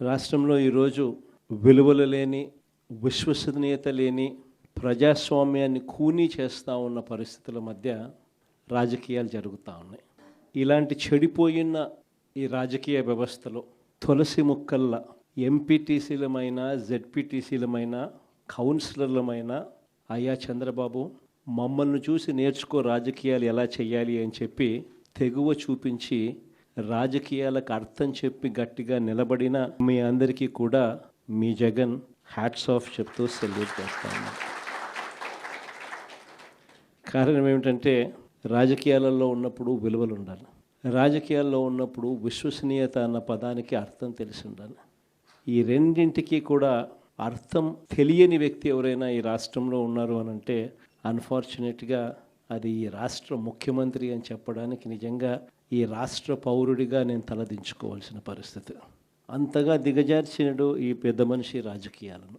రాష్ట్రంలో ఈరోజు విలువలు లేని విశ్వసనీయత లేని ప్రజాస్వామ్యాన్ని కూనీ చేస్తూ ఉన్న పరిస్థితుల మధ్య రాజకీయాలు జరుగుతూ ఉన్నాయి. ఇలాంటి చెడిపోయిన ఈ రాజకీయ వ్యవస్థలో తులసి ముక్కల్లా ఎంపీటీసీలమైన జెడ్పీటీసీలమైన కౌన్సిలర్లమైన అయ్యా చంద్రబాబు మమ్మల్ని చూసి నేర్చుకో రాజకీయాలు ఎలా చేయాలి అని చెప్పి తెగువ చూపించి రాజకీయాలకు అర్థం చెప్పి గట్టిగా నిలబడిన మీ అందరికీ కూడా మీ జగన్ హ్యాట్స్ ఆఫ్ చెప్తూ సెల్యూట్ చేస్తాను కారణం ఏమిటంటే రాజకీయాలలో ఉన్నప్పుడు విలువలు ఉండాలి. రాజకీయాల్లో ఉన్నప్పుడు విశ్వసనీయత అన్న పదానికి అర్థం తెలిసి ఉండాలి. ఈ రెండింటికి కూడా అర్థం తెలియని వ్యక్తి ఎవరైనా ఈ రాష్ట్రంలో ఉన్నారు అని అంటే అన్ఫార్చునేట్గా అది ఈ రాష్ట్ర ముఖ్యమంత్రి అని చెప్పడానికి నిజంగా ఈ రాష్ట్ర పౌరుడిగా నేను తలదించుకోవాల్సిన పరిస్థితి. అంతగా దిగజార్చినడు ఈ పెద్ద మనిషి రాజకీయాలను.